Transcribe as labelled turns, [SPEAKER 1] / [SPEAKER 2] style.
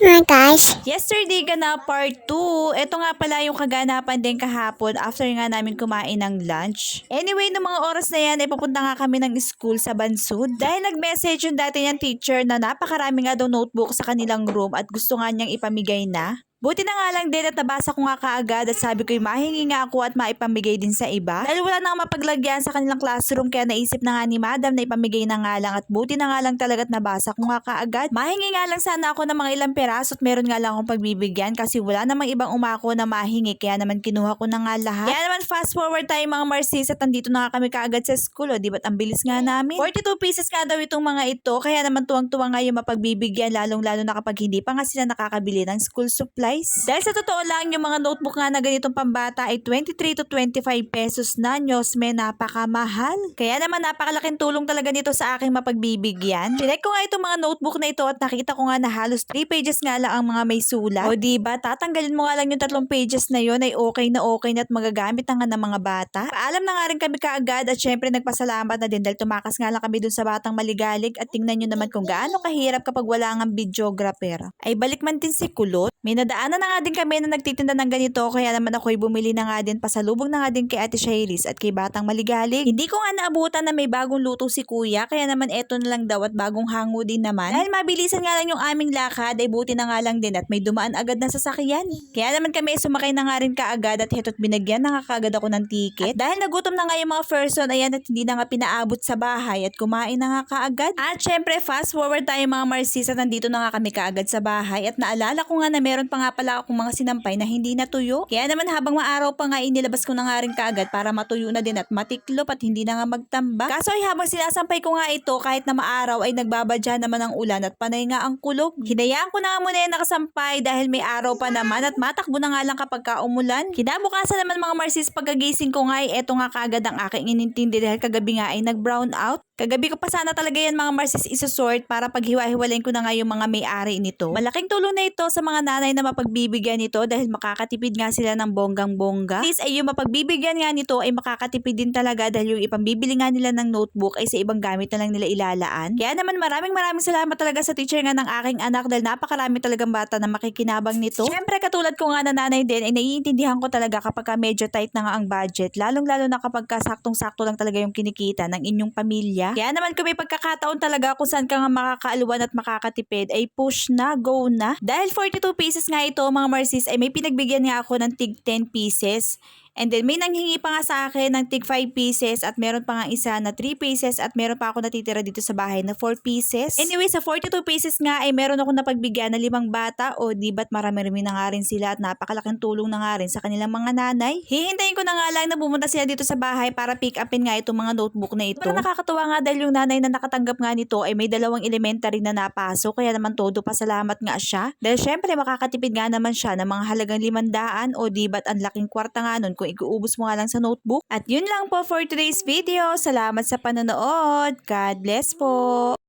[SPEAKER 1] Hi guys.
[SPEAKER 2] Yesterday ka na part 2. Ito nga pala yung kaganapan din kahapon after nga namin kumain ng lunch. Anyway, no mga oras na yan, ay papunta nga kami ng school sa Bansud. Dahil nag-message yung dati niyang teacher na napakarami nga daw notebook sa kanilang room at gusto nga niyang ipamigay na. Buti na nga lang din at nabasa ko nga kaagad at sabi ko mahingi nga ako at maipamigay din sa iba. Dahil wala nang mapaglagyan sa kanilang classroom kaya naisip na nga ni madam na ipamigay na nga lang at buti na nga lang talaga at nabasa ko nga kaagad. Mahingi nga lang sana ako ng mga ilang peraso at meron nga lang akong pagbibigyan kasi wala namang ibang umako na mahingi kaya naman kinuha ko na nga lahat. Kaya naman fast forward tayo mga Marcis at andito na nga kami kaagad sa school o di ba't ang bilis nga namin? 42 pieces nga daw itong mga ito kaya naman tuwang-tuwa nga yung mapagbibigyan lalong lalo na kapag hindi pa nga sila nakakabili ng school supplies. Dahil sa totoo lang yung mga notebook nga na ganitong pambata ay 23 to 25 pesos na nyos may napakamahal. Kaya naman napakalaking tulong talaga nito sa aking mapagbibigyan. Chinek ko nga itong mga notebook na ito at nakita ko nga na halos 3 pages nga lang ang mga may sulat. O diba, tatanggalin mo nga lang yung tatlong pages na yon ay okay na okay na at magagamit na nga ng mga bata. Paalam na nga rin kami kaagad at syempre nagpasalamat na din dahil tumakas nga lang kami dun sa batang maligalig at tingnan nyo naman kung gaano kahirap kapag wala nga videographer. Ay balik man din si Kulot. May nadaanan na nga din kami na nagtitinda ng ganito kaya naman ako'y bumili na nga din pasalubong na nga din kay Ate Shairis at kay Batang Maligalig. Hindi ko nga naabutan na may bagong luto si Kuya kaya naman eto na lang daw at bagong hango din naman. Dahil mabilisan nga lang yung aming lakad ay buti na nga lang din at may dumaan agad na sasakyan. Kaya naman kami sumakay na nga rin kaagad at heto't binagyan na nga kaagad ako ng ticket. At dahil nagutom na nga yung mga person ayan at hindi na nga pinaabot sa bahay at kumain na nga kaagad. At syempre fast forward tayo mga Marcis at nandito na nga kami kaagad sa bahay at naalala ko nga na meron pa nga pala akong mga sinampay na hindi natuyo. Kaya naman habang maaraw pa nga inilabas ko na nga rin kaagad para matuyo na din at matiklop at hindi na nga magtamba. Kaso ay habang sinasampay ko nga ito kahit na maaraw ay nagbabadya naman ang ulan at panay nga ang kulog. Hinayaan ko na nga muna yung nakasampay dahil may araw pa naman at matakbo na nga lang kapag ka umulan. Kinabukasan naman mga Marcis pagkagising ko nga ay eto nga kaagad ang aking inintindi dahil kagabi nga ay nag-brown out. Kagabi ko pa sana talaga yan mga Marcis isusort para paghiwa-hiwalayin ko na nga yung mga may-ari nito. Malaking tulong na ito sa mga nanay na mapagbibigyan nito dahil makakatipid nga sila ng bonggang-bongga. At least ay yung mapagbibigyan nga nito ay makakatipid din talaga dahil yung ipambibili nga nila ng notebook ay sa ibang gamit na lang nila ilalaan. Kaya naman maraming maraming salamat talaga sa teacher nga ng aking anak dahil napakarami talagang bata na makikinabang nito. Siyempre katulad ko nga na nanay din ay naiintindihan ko talaga kapag ka medyo tight na nga ang budget lalong lalo na kapag ka saktong-sakto lang talaga yung kinikita ng inyong pamilya. Kaya naman kung may pagkakataon talaga kung saan ka nga makakaaluan at makakatipid ay push na, go na. Dahil 42 pieces nga ito mga Marcis ay may pinagbigyan nga ako ng tig 10 pieces. And then may nanghingi pa nga sa akin ng tig 5 pieces at meron pa nga isa na 3 pieces at meron pa ako natitira dito sa bahay na 4 pieces. Anyway, sa 42 pieces nga ay meron ako napagbigyan na limang bata o di ba't marami-rami na nga rin sila at napakalaking tulong na nga rin sa kanilang mga nanay. Hihintayin ko na nga lang na pumunta sila dito sa bahay para pick upin nga itong mga notebook na ito. Pero nakakatuwa nga dahil yung nanay na nakatanggap nga nito ay may dalawang elementary na napasok kaya naman todo pasalamat nga siya. Dahil syempre makakatipid nga naman siya ng mga halagang limandaan o di ba't ang laking kwarta nga nun kung ikuubos mo nga lang sa notebook. At yun lang po for today's video. Salamat sa panonood. God bless po.